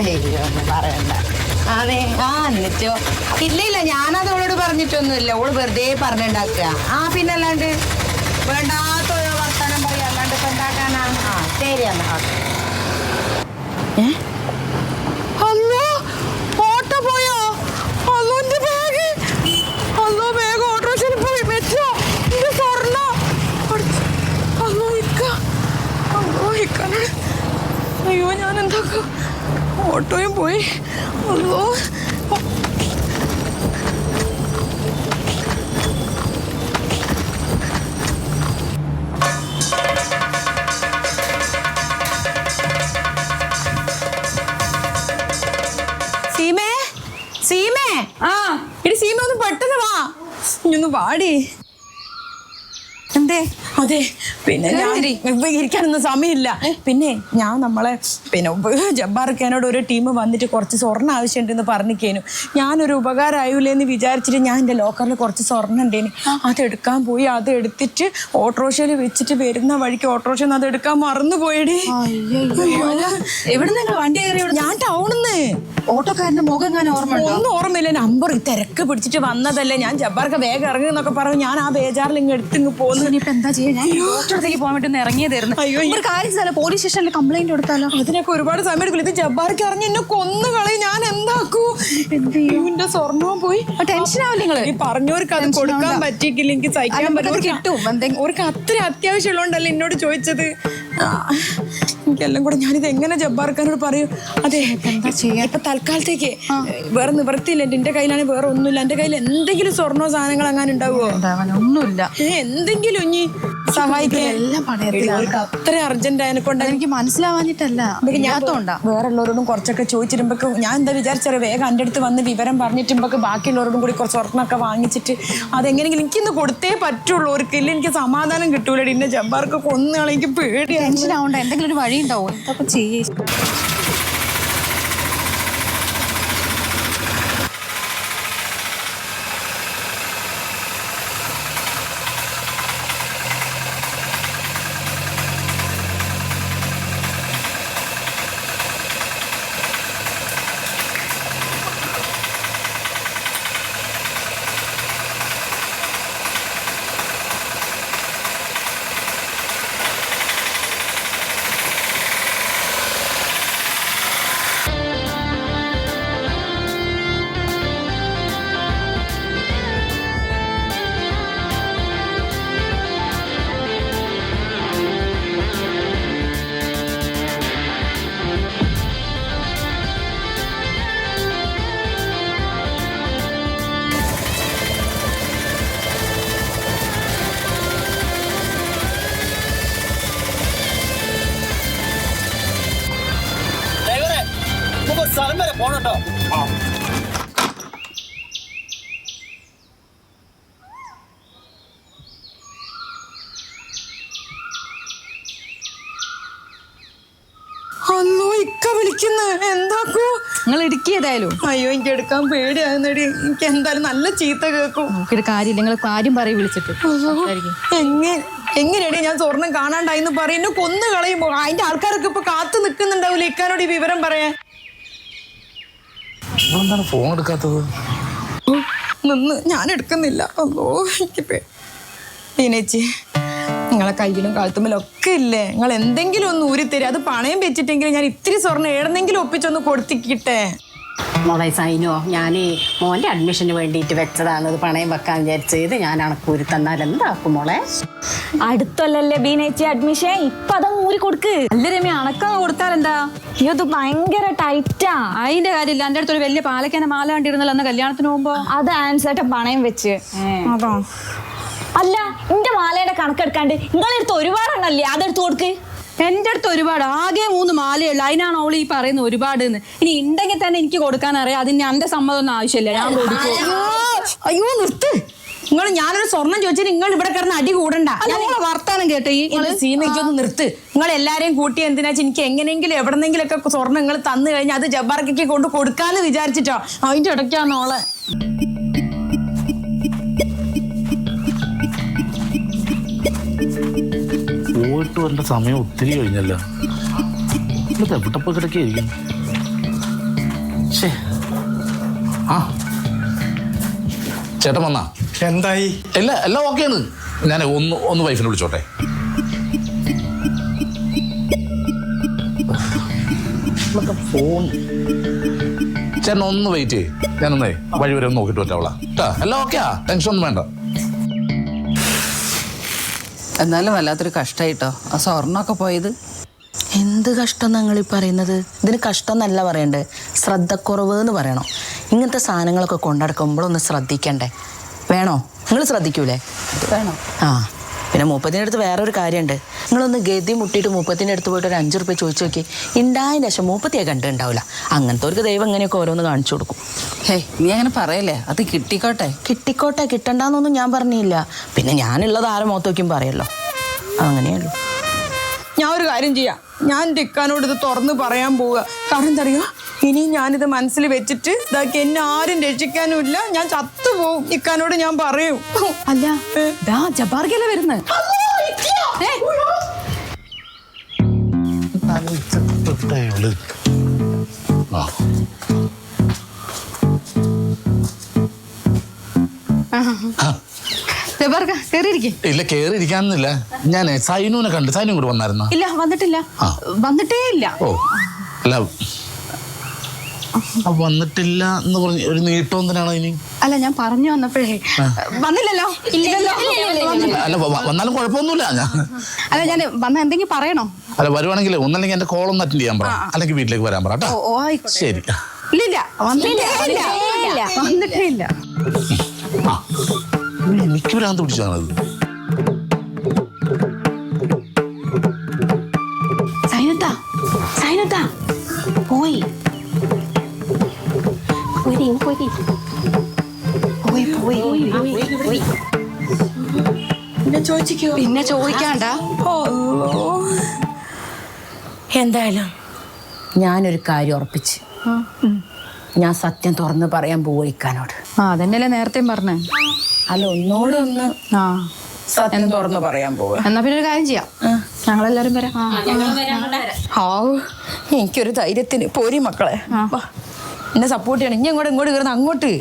ഒന്നും പറയണ്ട. ആണേ ആ എന്നിട്ടോ? ഇല്ല ഇല്ല ഞാനത് അവളോട് പറഞ്ഞിട്ടൊന്നുമില്ല. ഓൾ വെറുതെ പറഞ്ഞുണ്ടാക്കുക. ആ പിന്നെ അല്ലാണ്ട് വേണ്ടാത്ത വർത്തമാനം പറയാ. അല്ലാണ്ട് ഇപ്പൊ ഉണ്ടാക്കാനാ ആ ശരി എന്നാ. അല്ലോ സീമേ. ആ. ഇടി സീമ ഒന്ന് പെട്ടെന്ന് വാ. ഇനി ഒന്ന് വാടി. എന്തേ? അതെ. പിന്നെ ഞാൻ ഇരിക്കാനൊന്നും സമയമില്ല. പിന്നെ ഞാൻ നമ്മളെ പിന്നെ ജബ്ബാർക്കാനോട് ഒരു ടീം വന്നിട്ട് കുറച്ച് സ്വർണം ആവശ്യമുണ്ടെന്ന് പറഞ്ഞിക്കേനു. ഞാനൊരു ഉപകാരമായൂലേ എന്ന് വിചാരിച്ചിട്ട് ഞാൻ എന്റെ ലോക്കറിൽ കുറച്ച് സ്വർണം ഉണ്ടേന്. അതെടുക്കാൻ പോയി. അത് എടുത്തിട്ട് ഓട്ടോറിക്ഷയിൽ വെച്ചിട്ട് വരുന്ന വഴിക്ക് ഓട്ടോറിക്ഷ അത് എടുക്കാൻ മറന്നു പോയടി. എവിടെ നിങ്ങൾ വണ്ടി കയറി ഞാൻ ടൗണിന്ന്. ഓട്ടോക്കാരന്റെ മുഖം ഞാൻ ഓർമ്മ ഒന്നും ഓർമ്മയില്ല. നമ്പർ തിരക്ക് പിടിച്ചിട്ട് വന്നതല്ലേ. ഞാൻ ജബ്ബാർക്ക് വേഗം ഇറങ്ങുന്നൊക്കെ പറഞ്ഞു ഞാൻ ആ ബേജാറിൽ ഇങ്ങ് എടുത്തിങ്ങ് പോന്നു. ഇനിയിപ്പോ എന്താ ചെയ്യാ? ഞാൻ ഡോക്ടറത്തേക്ക് പോകാൻ വേണ്ടി ഒന്ന് ഇറങ്ങിയതായിരുന്നു. അയ്യോ, ഒരു കാര്യം ചെയ്താലോ? പോലീസ് സ്റ്റേഷനിൽ കംപ്ലൈന്റ് കൊടുത്താലോ? അതിനൊക്കെ ഒരുപാട് സമയം എടുക്കില്ല ഇത് ജബ്ബാർക്ക് അറിഞ്ഞ് എന്നെ കൊന്നു കളി ഞാൻ എന്താക്കൂ? എന്റെ സ്വർണവും പോയി. ടെൻഷൻ ആവില്ല നിങ്ങൾ ഈ പറഞ്ഞവർക്ക് അത് കൊടുക്കാൻ പറ്റിയിട്ടില്ല എനിക്ക് സഹിക്കാൻ പറ്റും കിട്ടും. അവർക്ക് അത്ര അത്യാവശ്യമുള്ളതുകൊണ്ടല്ലേ എന്നോട് ചോദിച്ചത്? എനിക്കെല്ലാം കൂടെ ഞാനിത് എങ്ങനെ ജബ്ബാർക്കാനോട് പറയും? അതെ എന്താ ചെയ്യാ? ഇപ്പൊ തൽക്കാലത്തേക്ക് വേറെ നിവൃത്തിയില്ല. എന്റെ കയ്യിലാണ് വേറെ ഒന്നുമില്ല. എന്റെ കയ്യിൽ എന്തെങ്കിലും സ്വർണോ സാധനങ്ങൾ അങ്ങനെ ഉണ്ടാവുമോ ഒന്നുമില്ല. എന്തെങ്കിലും ഇനി അത്ര അർജന്റ് ആയതിനെ കൊണ്ട് എനിക്ക് മനസ്സിലാവാഞ്ഞിട്ടല്ല. ഇല്ലാത്തോണ്ടാ വേറെ ഉള്ളവരോടും കുറച്ചൊക്കെ ചോദിച്ചിരുമ്പോ ഞാൻ എന്താ വിചാരിച്ചാൽ വേഗം എന്റെ അടുത്ത് വന്ന് വിവരം പറഞ്ഞിട്ടുമ്പോ ബാക്കിയുള്ളവരോടും കൂടി കുറച്ച് സ്വർണമൊക്കെ വാങ്ങിച്ചിട്ട് അതെങ്ങനെയെങ്കിലും എനിക്കിന്ന് കൊടുത്തേ പറ്റുള്ളൂ. ഒരു ഇല്ല എനിക്ക് സമാധാനം കിട്ടൂല എന്നെ ജബ്ബാർക്ക് കൊന്നുകളെനിക്ക് പേടിയാണ് ടെൻഷൻ ആവണ്ട. എന്തെങ്കിലും ഒരു വഴി ഉണ്ടാവും എന്തൊക്കെ ചെയ്യേ. ഇടുക്കിയതായാലും അയ്യോ എനിക്ക് എടുക്കാൻ പേടിയാകുന്നടി എനിക്ക് എന്തായാലും നല്ല ചീത്ത കേൾക്കും. കാര്യമില്ല നിങ്ങൾ കാര്യം പറയും വിളിച്ചിട്ട്. എങ്ങനെ എങ്ങനെയാണ് ഞാൻ സ്വർണം കാണാണ്ടായിന്ന് പറയും. എന്നെ കൊന്നു കളയുമ്പോ അതിന്റെ ആൾക്കാരൊക്കെ ഇപ്പൊ കാത്തു നിൽക്കുന്നുണ്ടാവില്ല ഇക്കാനോട് ഈ വിവരം പറയാൻ. നിങ്ങളെന്താണ് ഫോൺ എടുക്കാത്തത്? നിന്ന് ഞാൻ എടുക്കുന്നില്ല. അല്ലോ എനിക്ക് പേ ദീനേച്ചി നിങ്ങളെ കയ്യിലും കാലത്തുമ്പോൾ ഒക്കെ ഇല്ലേ? നിങ്ങൾ എന്തെങ്കിലും ഒന്ന് ഊരിത്തരും. അത് പണയം വെച്ചിട്ടെങ്കിലും ഞാൻ ഇത്തിരി സ്വർണം ഏടെന്നെങ്കിലും ഒപ്പിച്ചൊന്ന് കൊടുത്തിക്കിട്ടെ. മോളെ സൈനോ ഞാൻ മോന്റെ അഡ്മിഷന് വേണ്ടിയിട്ട് വെച്ചതാണ്. ഇത് പണയം വെക്കാൻ വിചാരിച്ചത് ഇത് ഞാൻ അണക്കൂരി തന്നാൽ എന്താക്കും മോളെ? അടുത്തല്ലേ ബീനേച്ചി അഡ്മിഷൻ ഇപ്പൊ അതൊന്നും ഊരി കൊടുക്ക്. അല്ല രമ്യ അണക്കം കൊടുത്താൽ എന്താ? അയ്യോ ഇത് ഭയങ്കര ടൈറ്റാ. അതിന്റെ കാര്യമില്ല. എന്റെ അടുത്തൊരു വലിയ പാലക്കാന മാല കണ്ടിരുന്നല്ലോ അന്ന് കല്യാണത്തിന് പോകുമ്പോ. അത് ആൻസേട്ട പണയം വെച്ച്. അതോ. അല്ല എന്റെ മാലയുടെ കണക്കെടുക്കാണ്ട് നിങ്ങളെടുത്ത് ഒരുപാടെണ്ണല്ലേ അതെടുത്ത് കൊടുക്ക്. എന്റെ അടുത്ത് ഒരുപാട് ആകെ മൂന്ന് മാലയുള്ളൂ അതിനാണ് അവൾ ഈ പറയുന്നത് ഒരുപാട് എന്ന് ഇനി ഉണ്ടെങ്കിൽ തന്നെ എനിക്ക് കൊടുക്കാൻ അറിയാം. അതിന് എന്റെ സമ്മതം ഒന്നും ആവശ്യമില്ല. ഞാൻ കൊടുക്കും. അയ്യോ നിർത്ത്. നിങ്ങൾ ഞാനൊരു സ്വർണം ചോദിച്ചാൽ നിങ്ങൾ ഇവിടെ കിടന്ന് അടി കൂടണ്ട. നിങ്ങളെ വർത്താനം കേട്ടോ ഈ സീമയ്ക്കൊന്ന് നിർത്ത്. നിങ്ങൾ എല്ലാരെയും കൂട്ടി എന്തിനാ എനിക്ക് എങ്ങനെയെങ്കിലും എവിടെന്നെങ്കിലും ഒക്കെ സ്വർണം നിങ്ങൾ തന്നു കഴിഞ്ഞാൽ അത് ജബ്ബാർക്കൊക്കെ കൊണ്ട് കൊടുക്കാന്ന് വിചാരിച്ചിട്ടോ. അതിന്റെ ഇടയ്ക്കാന്നോളെ പോയിട്ട് വരേണ്ട സമയം ഒത്തിരി കഴിഞ്ഞല്ലോ. ഇത് എവിടെ പോയി കിടക്കുകയായിരിക്കും. ആ. ചേട്ടൻ വന്നാ? എന്തായി? എല്ലാ എല്ലാം ഓക്കെയാണ് ഞാൻ ഒന്ന് ഒന്ന് വൈഫിനെ വിളിച്ചോട്ടെ. ഫോൺ ചേട്ടൻ ഒന്ന് വെയിറ്റ് ചെയ്യ്. ഞാനൊന്നേ വഴി വരെ ഒന്ന് നോക്കിട്ട് പറ്റാവളാ കേട്ടാ എല്ലാം ഓക്കെയാ ടെൻഷൻ ഒന്നും വേണ്ട. എന്നാലും വല്ലാത്തൊരു കഷ്ടായിട്ടോ. ആ സ്വർണമൊക്കെ പോയത്? എന്ത് കഷ്ടം നിങ്ങൾ ഈ പറയുന്നത്? ഇതിന് കഷ്ടം എന്നല്ല പറയണ്ടേ. ശ്രദ്ധക്കുറവ് എന്ന് പറയണം. ഇങ്ങനത്തെ സാധനങ്ങളൊക്കെ കൊണ്ടടക്കുമ്പോഴൊന്ന് ശ്രദ്ധിക്കണ്ടേ. വേണോ? നിങ്ങൾ ശ്രദ്ധിക്കൂലേ? വേണോ. ആ. പിന്നെ മൂപ്പത്തിന്റെ അടുത്ത് വേറെ ഒരു കാര്യമുണ്ട്. നിങ്ങളൊന്ന് ഗതി മുട്ടിയിട്ട് മൂപ്പത്തിന്റെ അടുത്ത് പോയിട്ട് ഒരു അഞ്ച് റുപ്യ ചോദിച്ചു നോക്കി. ഉണ്ടായതിന് ശേഷം മൂപ്പത്തിയെ കണ്ടിട്ടുണ്ടാവില്ല. അങ്ങനത്തെ ദൈവം ഇങ്ങനെയൊക്കെ ഓരോന്ന് കാണിച്ചു കൊടുക്കും. ഹേ നീ അങ്ങനെ പറയല്ലേ? അത് കിട്ടിക്കോട്ടെ? കിട്ടിക്കോട്ടെ കിട്ടണ്ടെന്നൊന്നും ഞാൻ പറഞ്ഞില്ല. പിന്നെ ഞാനുള്ളത് ആരെ മുഖത്ത് നോക്കിയും പറയല്ലോ. അങ്ങനെയുള്ളൂ. ഞാൻ ഒരു കാര്യം ചെയ്യാം. ഞാൻ ടിക്കാനോട് ഇത് തുറന്ന് പറയാൻ പോവുക. കാരണം എന്താ അറിയുക ഇനി ഞാനിത് മനസ്സിൽ വെച്ചിട്ട് ഇതാക്കി എന്നെ ആരും രക്ഷിക്കാനും ഇല്ല ഞാൻ ചത്തുപോകും. ഇക്കാനോട് ഞാൻ പറയും. അല്ല ദാ ജബാർക്കല്ലേ വരുന്നത് ഇല്ല കേറിയിരിക്കാന്നില്ല ഞാൻ സൈനുവിനെ കണ്ട്. സൈനു കൂടെ വന്നായിരുന്നു? ഇല്ല വന്നിട്ടില്ല. വന്നിട്ടേ ഇല്ല. ഓ അല്ല. വന്നിട്ടില്ല എന്ന് പറഞ്ഞ് ഒരു നീട്ടം തന്നെയാണോ ഇനി? അല്ല ഞാൻ പറഞ്ഞു വന്നപ്പോഴേ. വന്നില്ലല്ലോ? അല്ല വന്നാലും കുഴപ്പമൊന്നുമില്ല ഞാൻ. അല്ല ഞാൻ വന്ന എന്തെങ്കിലും പറയണോ? അല്ല വരുവാണെങ്കിൽ ഒന്നല്ലെങ്കിൽ എന്റെ കോൾ ഒന്ന് അറ്റൻഡ് ചെയ്യാൻ പറ. അല്ലെങ്കിൽ വീട്ടിലേക്ക് വരാൻ പറ ശരി. ഇല്ല വന്നിട്ടേ ഇല്ല. ആ. എനിക്ക് ഭ്രാന്ത് പിടിച്ചതാണത് പോയി പോയി. പോയി പിന്നെ ചോദിക്കാണ്ട. എന്തായാലും ഞാനൊരു കാര്യം ഉറപ്പിച്ച്. ഞാൻ സത്യം തുറന്ന് പറയാൻ പോയിക്കാനോട് ആ അതന്നെയല്ലേ നേരത്തെയും പറഞ്ഞേ. അല്ല ഒന്നോട് ഒന്ന് ആ. സത്യം തുറന്ന് പറയാൻ പോവാ. എന്നാ പിന്നെ ഒരു കാര്യം ചെയ്യാം. ഞങ്ങളെല്ലാരും വരാം. ഹാവ്. എനിക്കൊരു ധൈര്യത്തിന് പോരി മക്കളെ. വാ. എന്നെ സപ്പോർട്ട് ചെയ്യണം. ഇനി അങ്ങോട്ട് ഇങ്ങോട്ട് കയറുന്ന അങ്ങോട്ട്.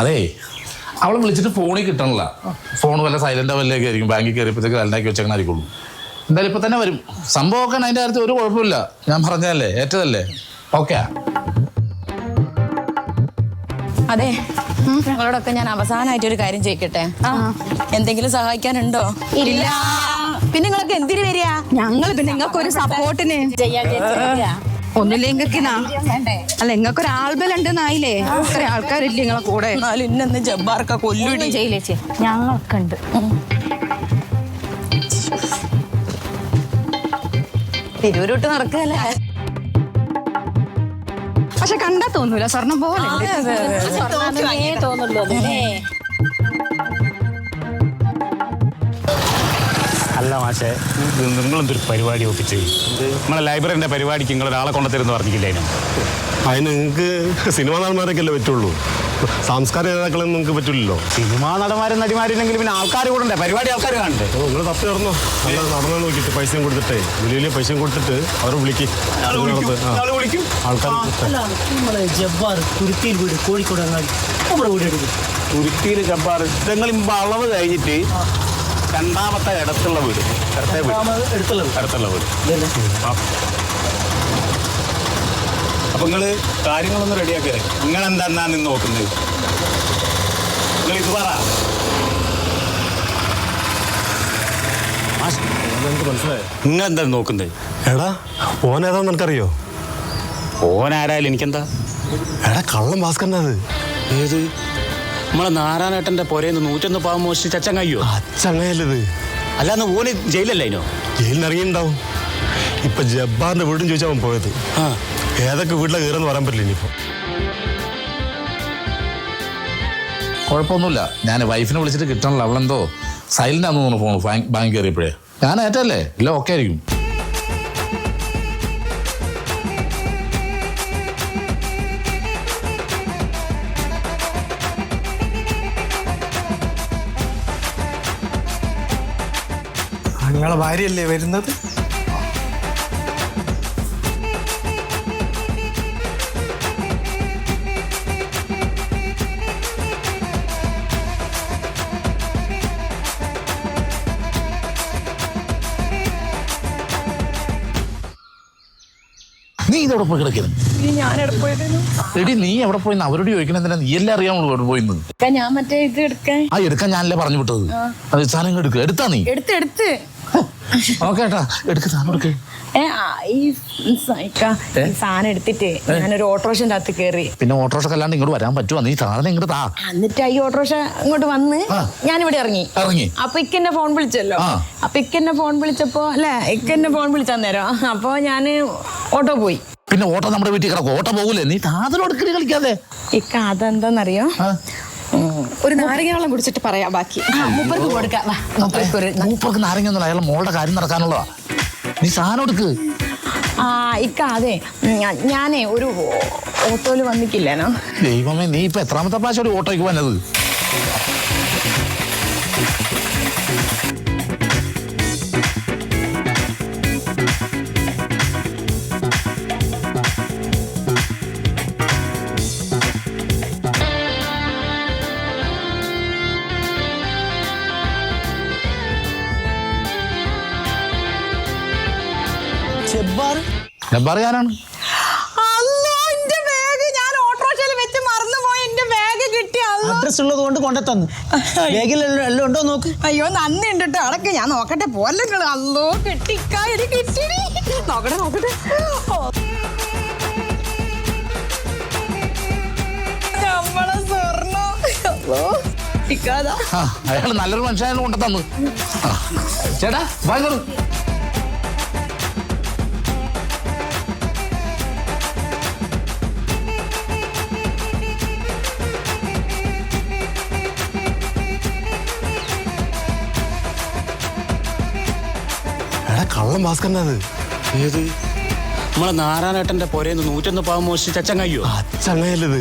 അതെ അവളെ വിളിച്ചിട്ട് ഫോണിൽ കിട്ടണില്ല. ഫോൺ വല്ല സൈലന്റ് വല്ലതൊക്കെ ആയിരിക്കും. ബാങ്കിൽ കയറിയപ്പോഴത്തേക്ക് സൈലന്റാക്കി വെച്ചേക്കണായിരിക്കുള്ളൂ എന്തായാലും ഇപ്പൊ തന്നെ വരും. സംഭവമൊക്കെ അതിന്റെ കാര്യത്തിൽ ഒരു കുഴപ്പമില്ല. ഞാൻ പറഞ്ഞതല്ലേ? ഏറ്റതല്ലേ? ഓക്കെ അതെ. നിങ്ങളോടൊക്കെ ഞാൻ അവസാനമായിട്ട് ഒരു കാര്യം ചോദിക്കട്ടെ? എന്തെങ്കിലും സഹായിക്കാനുണ്ടോ? ഇല്ല. പിന്നെ നിങ്ങളൊക്കെ എന്തിനു വരിക? ഞങ്ങൾ പിന്നെ നിങ്ങൾക്ക് ഒരു സപ്പോർട്ടിന് ഒന്നില്ലെങ്കിൽ അല്ല നിങ്ങൾക്ക് ഒരു ആൾബലുണ്ടെന്നായില്ലേ ഇത്ര ആൾക്കാരില്ലേ നിങ്ങളെ കൂടെ? ഇന്നെന്ന് ജബ്ബാർക്ക കൊല്ലുടി. ചെയ്യില്ലേച്ചി ഞങ്ങളൊക്കെ ഉണ്ട് തിരൂരോട്ട് നടക്കല്ലേ? പക്ഷെ കണ്ടാ തോന്നൂല. സ്വർണം പോലെ. തോന്നുള്ളൂ അല്ലേ? മാഷേ നിങ്ങളെന്തൊരു പരിപാടി ഒപ്പിച്ച് നമ്മളെ ലൈബ്രറിന്റെ പരിപാടിക്ക് നിങ്ങൾ ഒരാളെ കൊണ്ടുത്തരുന്ന് പറഞ്ഞില്ലേ അതിന് അതിന് നിങ്ങൾക്ക് സിനിമാ നടന്മാരൊക്കെ അല്ലേ പറ്റുള്ളൂ. സാംസ്കാരിക നേതാക്കളൊന്നും നിങ്ങൾക്ക് പറ്റില്ലല്ലോ. സിനിമാ നടന്മാരും നടിമാരില്ലെങ്കിലും പിന്നെ ആൾക്കാർ കൂടെ പരിപാടി ആൾക്കാർ കാണണ്ടേ? നിങ്ങൾ തപ്പി നടന്നോ? നല്ല നടന്നു നോക്കിയിട്ട് പൈസയും കൊടുത്തിട്ടേ. വലിയ വലിയ പൈസയും കൊടുത്തിട്ട് അവരെ വിളിക്ക്. വിളിക്കും. ആൾക്കാർ നമ്മളെ ജബ്ബാർ തുരുത്തിയിൽ വീട് കോഴിക്കോട് അങ്ങാടി. നമ്മുടെ വീട് എടുക്കും തുരുത്തിയിൽ ജബ്ബാർ നിങ്ങൾ അളവ് കഴിഞ്ഞിട്ട് രണ്ടാമത്തെ ഇടത്തുള്ള വീട്. അടുത്തുള്ള വീട്. അടുത്തുള്ള വീട്. അപ്പൊ നിങ്ങൾ കാര്യങ്ങളൊന്ന് റെഡിയാക്കരുത് നിങ്ങൾ എന്താ നിന്ന് നോക്കുന്നത്? നിങ്ങൾ ഇത് പറ. നിങ്ങൾ എന്താ നോക്കുന്നത്? എടാ ഓൻ ഏതാന്ന് നിനക്കറിയോ? ഓനാരായാലും എനിക്കെന്താ? എടാ കള്ളം ഭാസ്കരന്റെ അത്. ഏത്? നമ്മളെ നാരായണേട്ടന്റെ പുരേന്ന് നൂറ്റൊന്ന് പാവം മോഷിച്ച് അച്ചങ്ങയ്യോ? അച്ചങ്ങയല്ലത്. അല്ലാന്ന് ഓന് ജയിലല്ലേ അതിനോ? ജയിലിൽ ഇറങ്ങിയിട്ടുണ്ടാവും. ഇപ്പൊ ജബ്ബാറിന്റെ വീടും ചോദിച്ചാൽ പോയത്. ആ. ഏതൊക്കെ വീട്ടിലെ കയറെന്ന് പറയാൻ പറ്റില്ല ഇനിയിപ്പോ. കുഴപ്പമൊന്നുമില്ല. ഞാൻ വൈഫിനെ വിളിച്ചിട്ട് കിട്ടണല്ലോ. അവളെന്തോ സൈലന്റ് ആണെന്ന് തോന്നുന്നു ഫോൺ ബാങ്ക് കയറിയപ്പോഴേ. ഞാൻ ഏറ്റല്ലേ? എല്ലാം ഓക്കെ ആയിരിക്കും. നിങ്ങളെ ഭാര്യയല്ലേ വരുന്നത്? നീ ഇതെവിടെ പോയി കിടക്കുന്നു ഞാൻ എവിടെ പോയതേനു എടി നീ എവിടെ പോയി? അവരോട് ചോദിക്കണം എന്തിനാ? നീ എല്ലാം അറിയാമോ എവിടെ പോയി ഞാൻ മറ്റേ ഇത് എടുക്കാൻ. ആ എടുക്കാൻ ഞാനല്ലേ പറഞ്ഞു വിട്ടത്. അത് സാധനം എടുക്കുക എടുത്താ നീ? എടുത്ത് എടുത്ത്. ഓക്കെ എടുക്ക സാധനം എടുക്ക. ഈ സാധനം എടുത്തിട്ട് ഞാനൊരു ഓട്ടോറിക്ഷന്റെ അകത്ത് കയറി പിന്നെ ഓട്ടോറിക്ഷ അല്ലാണ്ട് ഇങ്ങോട്ട് വരാൻ പറ്റുമോ നീ സാധനം ഇങ്ങോട്ട് താ. എന്നിട്ട് ഈ ഓട്ടോറിക്ഷ ഇങ്ങോട്ട് വന്ന് ഞാൻ ഞാനിവിടെ ഇറങ്ങി. ഇറങ്ങി. അപ്പൊ ഇക്കെന്നെ ഫോൺ വിളിച്ചല്ലോ. അപ്പൊ ഇക്കെന്നെ ഫോൺ വിളിച്ചപ്പോ അല്ലെ ഇക്കെന്നെ ഫോൺ വിളിച്ചാന്നേരോ അപ്പൊ ഞാൻ ഓട്ടോ പോയി. പിന്നെ ഓട്ടോ നമ്മുടെ വീട്ടിൽ കിടക്കും. ഓട്ടോ പോകൂലേ? നീ സാധനം എടുക്കൽ കളിക്കാതെ. ഇക്ക അതെന്താന്നറിയോ. ഒരു നാരങ്ങ വെള്ളം കുടിച്ചിട്ട് പറയാം ബാക്കി. മൂപ്പർക്ക് കൊടുക്കാം. വാ, മൂപ്പർക്ക് ഒരു മൂപ്പർക്ക് നാരങ്ങൊന്നുമില്ല അയാളെ മോളുടെ കാര്യം നടക്കാനുള്ളതാ. നീ സാധനം എടുക്ക്. ആ ഇക്ക അതെ ഞാ- ഞാനേ ഒരു ഓട്ടോയിൽ വന്നിക്കില്ലേനോ ദൈവമേ നീ ഇപ്പൊ എത്രാമത്തെ പ്രാവശ്യം ഒരു ഓട്ടോയ്ക്ക് വന്നത്? കിട്ടി അല്ലോ അഡ്രസ് ഉള്ളത് കൊണ്ട് കൊണ്ടുത്തന്നു. ബാഗിൽ എല്ലാം ഉണ്ടോ നോക്ക്? അയ്യോ നന്ദി ഉണ്ട് കേട്ടോ അടക്കെ ഞാൻ നോക്കട്ടെ. പോലെ അല്ലോ കെട്ടിക്കായി എനിക്ക് കിട്ടിടി നോക്കട്ടെ നോക്കട്ടെ. നമ്മളെ സ്വർണം? അയാൾ നല്ലൊരു മനുഷ്യനാണ് കൊണ്ടു തന്നു ആ. ചേട്ടാ വാങ്ങോളൂ എടാ കള്ളം ഏത്? നമ്മളെ നാരായണേട്ടന്റെ പുരേന്ന് നൂറ്റൊന്ന് പാവം മോശിച്ച് ചങ്ങയ്യോ അച്ചങ്ങയല്ലത്